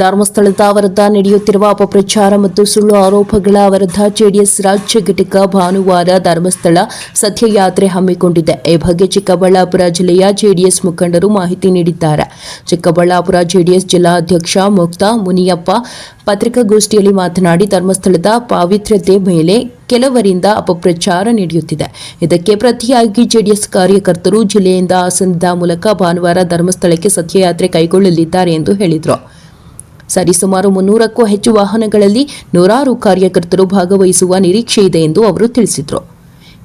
ಧರ್ಮಸ್ಥಳದ ವಿರುದ್ಧ ನಡೆಯುತ್ತಿರುವ ಅಪಪ್ರಚಾರ ಮತ್ತು ಸುಳ್ಳು ಆರೋಪಗಳ ವಿರುದ್ಧ ಜೆಡಿಎಸ್ ರಾಜ್ಯ ಘಟಕ ಭಾನುವಾರ ಧರ್ಮಸ್ಥಳ ಸತ್ಯಯಾತ್ರೆ ಹಮ್ಮಿಕೊಂಡಿದೆ. ಈ ಬಗ್ಗೆ ಚಿಕ್ಕಬಳ್ಳಾಪುರ ಜಿಲ್ಲೆಯ ಜೆಡಿಎಸ್ ಮುಖಂಡರು ಮಾಹಿತಿ ನೀಡಿದ್ದಾರೆ. ಚಿಕ್ಕಬಳ್ಳಾಪುರ ಜೆಡಿಎಸ್ ಜಿಲ್ಲಾಧ್ಯಕ್ಷ ಮುಕ್ತ ಮುನಿಯಪ್ಪ ಪತ್ರಿಕಾಗೋಷ್ಠಿಯಲ್ಲಿ ಮಾತನಾಡಿ, ಧರ್ಮಸ್ಥಳದ ಪಾವಿತ್ರ್ಯತೆ ಮೇಲೆ ಕೆಲವರಿಂದ ಅಪಪ್ರಚಾರ ನಡೆಯುತ್ತಿದೆ. ಇದಕ್ಕೆ ಪ್ರತಿಯಾಗಿ ಜೆಡಿಎಸ್ ಕಾರ್ಯಕರ್ತರು ಜಿಲ್ಲೆಯಿಂದ ಹಾಸನದ ಮೂಲಕ ಭಾನುವಾರ ಧರ್ಮಸ್ಥಳಕ್ಕೆ ಸತ್ಯಯಾತ್ರೆ ಕೈಗೊಳ್ಳಲಿದ್ದಾರೆ ಎಂದು ಹೇಳಿದರು. ಸರಿಸುಮಾರು ಮುನ್ನೂರಕ್ಕೂ ಹೆಚ್ಚು ವಾಹನಗಳಲ್ಲಿ ನೂರಾರು ಕಾರ್ಯಕರ್ತರು ಭಾಗವಹಿಸುವ ನಿರೀಕ್ಷೆ ಇದೆ ಎಂದು ಅವರು ತಿಳಿಸಿದರು.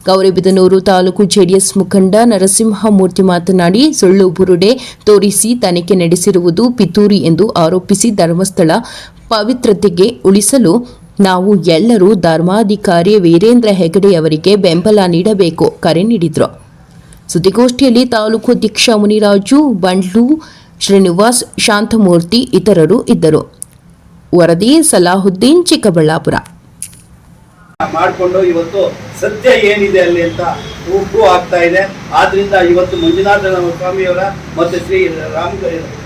ಗೌರಿಬಿದನೂರು ತಾಲೂಕು ಜೆಡಿಎಸ್ ಮುಖಂಡ ನರಸಿಂಹಮೂರ್ತಿ ಮಾತನಾಡಿ, ಸುಳ್ಳು ಬುರುಡೆ ತೋರಿಸಿ ತನಿಖೆ ನಡೆಸಿರುವುದು ಪಿತೂರಿ ಎಂದು ಆರೋಪಿಸಿ ಧರ್ಮಸ್ಥಳ ಪವಿತ್ರತೆಗೆ ಉಳಿಸಲು ನಾವು ಎಲ್ಲರೂ ಧರ್ಮಾಧಿಕಾರಿ ವೀರೇಂದ್ರ ಹೆಗಡೆ ಅವರಿಗೆ ಬೆಂಬಲ ನೀಡಬೇಕು ಕರೆ ನೀಡಿದರು. ಸುದ್ದಿಗೋಷ್ಠಿಯಲ್ಲಿ ತಾಲೂಕು ಅಧ್ಯಕ್ಷ ಮುನಿರಾಜು ಬಂಡ್ಲು ಶ್ರೀನಿವಾಸ್, ಶಾಂತಮೂರ್ತಿ ಇತರರು ಇದ್ದರು. ವರದಿ ಸಲಾಹುದ್ದೀನ್, ಚಿಕ್ಕಬಳ್ಳಾಪುರ. ಮಾಡಿಕೊಂಡು ಇವತ್ತು ಸತ್ಯ ಏನಿದೆ ಅಲ್ಲಿ ಅಂತ ಉಪ್ಪು ಆಗ್ತಾ ಇದೆ. ಆದ್ರಿಂದ ಇವತ್ತು ಮಂಜುನಾಥ ಸ್ವಾಮಿಯವರ ಮತ್ತು ಶ್ರೀ ರಾಮ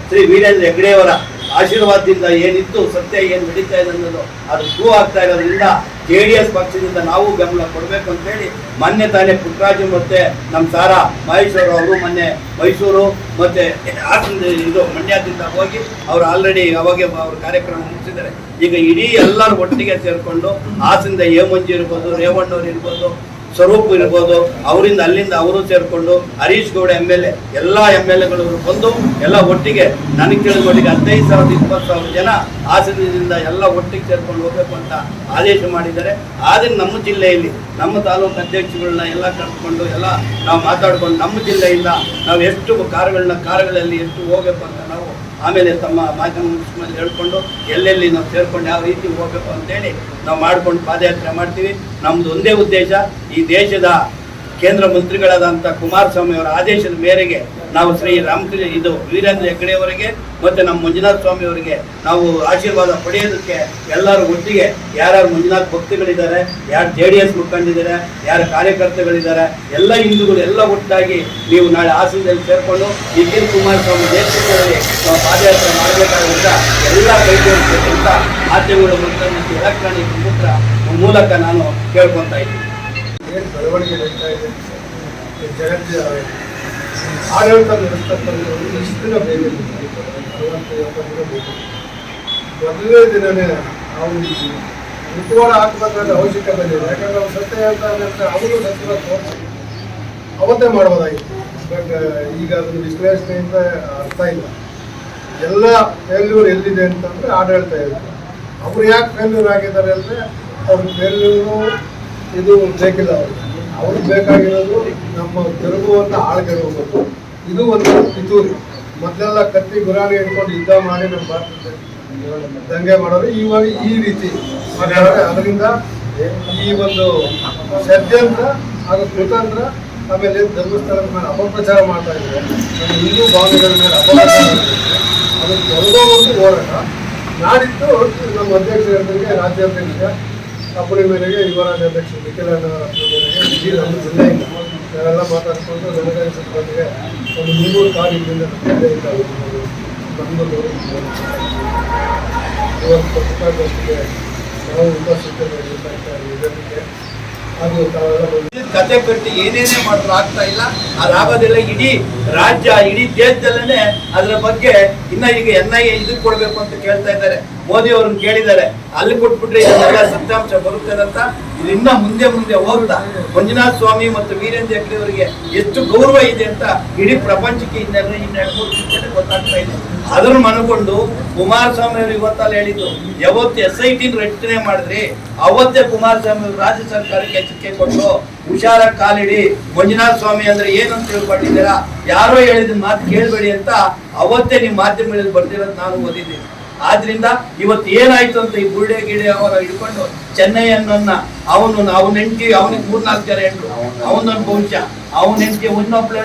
ಶ್ರೀ ವೀರೇಂದ್ರ ಹೆಗ್ಡೆಯವರ ಆಶೀರ್ವಾದದಿಂದ ಏನಿತ್ತು, ಸತ್ಯ ಏನು ನಡೀತಾ ಇದೆ ಅನ್ನೋದು ಅದು ಪ್ರೂವ್ ಆಗ್ತಾ ಇರೋದ್ರಿಂದ ಜೆ ಡಿ ಎಸ್ ಪಕ್ಷದಿಂದ ನಾವು ಬೆಂಬಲ ಕೊಡಬೇಕು ಅಂತೇಳಿ ಮೊನ್ನೆ ತಾನೇ ಪುಟ್ಟರಾಜು ಮತ್ತೆ ನಮ್ಮ ಸಾರ ಮಹೇಶ್ವರ ಅವರು ಮೊನ್ನೆ ಮೈಸೂರು ಮತ್ತೆ ಹಾಸನ ಇದು ಮಂಡ್ಯದಿಂದ ಹೋಗಿ ಅವ್ರು ಆಲ್ರೆಡಿ ಅವಾಗೆ ಅವ್ರ ಕಾರ್ಯಕ್ರಮ ಮುಗಿಸಿದ್ದಾರೆ. ಈಗ ಇಡೀ ಎಲ್ಲರೂ ಒಟ್ಟಿಗೆ ಸೇರಿಕೊಂಡು ಹಾಸನದ ಹೇಮಂಜಿ ಇರ್ಬೋದು, ರೇವಣ್ಣವ್ರು ಇರ್ಬೋದು ಸ್ವರೂಪ್ ಇರ್ಬೋದು, ಅವರಿಂದ ಅಲ್ಲಿಂದ ಅವರು ಸೇರಿಕೊಂಡು Harish Gowda M L A ಎಲ್ಲ ಎಂ ಎಲ್ ಎಗಳು ಬಂದು ಎಲ್ಲ ಒಟ್ಟಿಗೆ ನನಗೆ ತಿಳಿದ ಹದಿನೈದು ಸಾವಿರದ ಇಪ್ಪತ್ತು ಸಾವಿರ ಜನ ಹಾಸನದಿಂದ ಎಲ್ಲ ಒಟ್ಟಿಗೆ ಸೇರ್ಕೊಂಡು ಹೋಗಬೇಕು ಅಂತ ಆದೇಶ ಮಾಡಿದ್ದಾರೆ. ಆದರೆ ನಮ್ಮ ಜಿಲ್ಲೆಯಲ್ಲಿ, ನಮ್ಮ ತಾಲೂಕು ಅಧ್ಯಕ್ಷಗಳನ್ನ ಎಲ್ಲ ಕರೆದುಕೊಂಡು ಎಲ್ಲ ನಾವು ಮಾತಾಡ್ಕೊಂಡು ನಮ್ಮ ಜಿಲ್ಲೆಯಿಂದ ನಾವು ಎಷ್ಟು ಕಾರುಗಳನ್ನ ಕಾರುಗಳಲ್ಲಿ ಎಷ್ಟು ಹೋಗಬೇಕು ಅಂತ ಆಮೇಲೆ ತಮ್ಮ ಮಾಧ್ಯಮ ಮುಖ್ಯಮಂತ್ರಿ ಹೇಳ್ಕೊಂಡು, ಎಲ್ಲೆಲ್ಲಿ ನಾವು ಸೇರ್ಕೊಂಡು ಯಾವ ರೀತಿ ಹೋಗ್ಬೇಕು ಅಂತೇಳಿ ನಾವು ಮಾಡ್ಕೊಂಡು ಪಾದಯಾತ್ರೆ ಮಾಡ್ತೀವಿ. ನಮ್ದು ಒಂದೇ ಉದ್ದೇಶ, ಈ ದೇಶದ ಕೇಂದ್ರ ಮಂತ್ರಿಗಳಾದಂಥ ಕುಮಾರಸ್ವಾಮಿ ಅವರ ಆದೇಶದ ಮೇರೆಗೆ ನಾವು ಶ್ರೀ ರಾಮಕೃಷ್ಣ, ಇದು ವೀರೇಂದ್ರ ಹೆಗ್ಗಡೆಯವರಿಗೆ ಮತ್ತು ನಮ್ಮ ಮಂಜುನಾಥ ಸ್ವಾಮಿ ಅವರಿಗೆ ನಾವು ಆಶೀರ್ವಾದ ಪಡೆಯೋದಕ್ಕೆ ಎಲ್ಲರೂ ಒಟ್ಟಿಗೆ ಯಾರ್ಯಾರು ಮಂಜುನಾಥ್ ಭಕ್ತಿಗಳಿದ್ದಾರೆ, ಯಾರು ಜೆ ಡಿ ಎಸ್ ಮುಖಂಡಿದ್ದಾರೆ ಯಾರು ಕಾರ್ಯಕರ್ತಗಳಿದ್ದಾರೆ ಎಲ್ಲ ಹಿಂದೂಗಳು ಎಲ್ಲ ಒಟ್ಟಾಗಿ ನೀವು ನಾಳೆ ಹಾಸನದಲ್ಲಿ ಸೇರಿಕೊಂಡು ನಿಖಿಲ್ ಕುಮಾರಸ್ವಾಮಿ ನೇತೃತ್ವದಲ್ಲಿ ನಾವು ಪಾದಯಾತ್ರೆ ಮಾಡಬೇಕಾದ್ರಿಂದ ಎಲ್ಲ ಕೈಗೊಳ್ಳಬೇಕಂತ ಮಾಧ್ಯಮಗಳ ಮೂಲಕ ಮತ್ತು ಎಲೆಕ್ಟ್ರಾನಿಕ್ ಮೂಲಕ ಮೂಲಕ ನಾನು ಕೇಳ್ಕೊತಾ ಇದ್ದೀನಿ. ಏನು ಬೆಳವಣಿಗೆ ಜಗತ್ತಿನ ಆಡಳಿತ ನಡೆಸ್ತಕ್ಕಂಥವ್ರು ಇಷ್ಟು ದಿನ ಬೇಗ ಅರವತ್ತು ದಿನ ಬೇಕು ಮೊದಲನೇ ದಿನನೇ ನಾವು ಮುಖವಾಡ ಹಾಕಬೇಕಾದ ಅವಶ್ಯಕತೆ ಇಲ್ಲ ಯಾಕಂದ್ರೆ ಅವ್ರು ಸತ್ಯ ಹೇಳ್ತಾರೆ ಅಂತ ಅವರು ಸತ್ಯದ ಅವತ್ತೇ ಮಾಡ್ಬೋದಾಗಿತ್ತು ಬಟ್ ಈಗ ಅದನ್ನು ವಿಶ್ಲೇಷಣೆಯಿಂದ ಅರ್ಥ ಇಲ್ಲ ಎಲ್ಲ ಫೇಲ್ಯೂರ್ ಎಲ್ಲಿದೆ ಅಂತಂದ್ರೆ ಆಡಳಿತ ಇರುತ್ತೆ ಅವ್ರು ಯಾಕೆ ಫೇಲ್ಯೂರ್ ಆಗಿದ್ದಾರೆ ಅಂದರೆ ಅವ್ರ ಫೇಲ್ಯೂರು ಇದು ಬೇಕಿಲ್ಲ ಅವ್ರಿಗೆ. ಅವ್ರಿಗೆ ಬೇಕಾಗಿರೋದು ನಮ್ಮ ತಿರುಗುವಂಥ ಹೋಗ್ಬೇಕು ಇದು ಒಂದು ಪಿತೂರಿ. ಮೊದಲೆಲ್ಲ ಕತ್ತಿ ಗುರಾಣಿ ಇಟ್ಕೊಂಡು ಯುದ್ಧ ಮಾಡಿ ನಮ್ಮ ಭಾರತದ ದಂಗೆ ಮಾಡೋರು. ಇವಾಗ ಈ ರೀತಿ. ಅದರಿಂದ ಈ ಒಂದು ಷಡ್ಯಂತ್ರ ಹಾಗೂ ಕೃತಂತ್ರ ಆಮೇಲೆ ಧರ್ಮಸ್ಥಳದ ಮೇಲೆ ಅಪಪ್ರಚಾರ ಮಾಡ್ತಾ ಇದ್ದಾರೆ. ನಮ್ಮ ಹಿಂದೂ ಭಾವನೆಗಳ ಮೇಲೆ ಅಪಪ್ರಚಾರ. ಅದನ್ನು ತೊಡೆದೋ ಒಂದು ಹೋರಾಟ. ನಾಡಿದ್ದು ನಮ್ಮ ಅಧ್ಯಕ್ಷರಿಗೆ ರಾಜ್ಯಾಧ್ಯಕ್ಷ ಅಪ್ಪಣೆ ಮೇರೆಗೆ ಯುವರಾಜ್ ಅಧ್ಯಕ್ಷ ನಿಖಿಲಣ್ಣ ಮೇರೆಗೆ ನಮ್ಮ ಜಿಲ್ಲೆಯಿಂದ ಮಾತಾಡಿಕೊಂಡು ಒಂದು ಮುನ್ನೂರು ಕಾರ್ ಇದರಿಂದ ನಮ್ಮ ಜಿಲ್ಲೆಯಿಂದ ಇವತ್ತು ಪತ್ರಿಕಾಗೋಷ್ಠಿಗೆ ನಾವು ಕತೆ ಕಟ್ಟಿ ಏನೇನೇ ಮಾಡಿದ್ರು ಆಗ್ತಾ ಇಲ್ಲ. ಆ ಲಾಭದೆಲ್ಲ ಇಡೀ ರಾಜ್ಯ, ಇಡೀ ದೇಶದಲ್ಲೇ ಅದರ ಬಗ್ಗೆ ಇನ್ನ ಈಗ ಎನ್ ಐ ಎ ಇದಕ್ಕೆ ಕೊಡ್ಬೇಕು ಅಂತ ಕೇಳ್ತಾ ಇದ್ದಾರೆ. ಮೋದಿ ಅವ್ರನ್ನ ಕೇಳಿದ್ದಾರೆ. ಅಲ್ಲಿ ಕೊಟ್ಬಿಟ್ರೆ ಇದೆಲ್ಲ ಸತ್ಯಾಂಶ ಬರುತ್ತೆ ಅಂತ ಇನ್ನ ಮುಂದೆ ಮುಂದೆ ಹೋಗ್ತಾ. ಮಂಜುನಾಥ ಸ್ವಾಮಿ ಮತ್ತು ವೀರೇಂದ್ರ ಹೆಗ್ಡೆ ಅವರಿಗೆ ಎಷ್ಟು ಗೌರವ ಇದೆ ಅಂತ ಇಡೀ ಪ್ರಪಂಚಕ್ಕೆ ಇನ್ನೆರಡು ಇನ್ನೆರಡು ಗೊತ್ತಾಗ್ತಾ ಇದೆ. ಅದನ್ನು ಮನಗೊಂಡು ಕುಮಾರಸ್ವಾಮಿ ಅವರು ಇವತ್ತಲ್ಲಿ ಹೇಳಿದ್ದು, ಯಾವತ್ತು ಎಸ್ ಐ ಟಿ ರಚನೆ ಮಾಡಿದ್ರಿ ಅವತ್ತೇ ಕುಮಾರಸ್ವಾಮಿ ಅವರು ರಾಜ್ಯ ಸರ್ಕಾರಕ್ಕೆ ಎಚ್ಚರಿಕೆ ಕೊಟ್ಟು ಹುಷಾರ ಕಾಲಿಡಿ, ಮಂಜುನಾಥ ಸ್ವಾಮಿ ಅಂದ್ರೆ ಏನು ಅಂತ ತಿಳ್ಕೊಂಡಿದ್ದೀರಾ ಯಾರೋ ಹೇಳಿದ ಮಾತು ಕೇಳಬೇಡಿ ಅಂತ ಅವತ್ತೇ ನಿಮ್ಮ ಮಾಧ್ಯಮಗಳಲ್ಲಿ ಬರ್ತಿರೋದು ನಾನು ಓದಿದ್ದೀನಿ. ಆದ್ರಿಂದ ಇವತ್ತು ಏನಾಯ್ತು ಅಂತ ಈ ಬುರ್ಡೆ ಗಿಡೆ ಅವರ ಹಿಡ್ಕೊಂಡು ಚೆನ್ನೈಯನ್ನ ಅವನು ಅವನ ಹೆಂಡತಿ ಅವನಿಗೆ ಮೂರ್ನಾಲ್ಕು ಜನ ಹೆಂಡ್ರು. ಅವನೊಂದು ಬಹುಶಃ ಅವನ ಹೆಂಡತಿ ಇನ್ನೊಬ್ಳೆ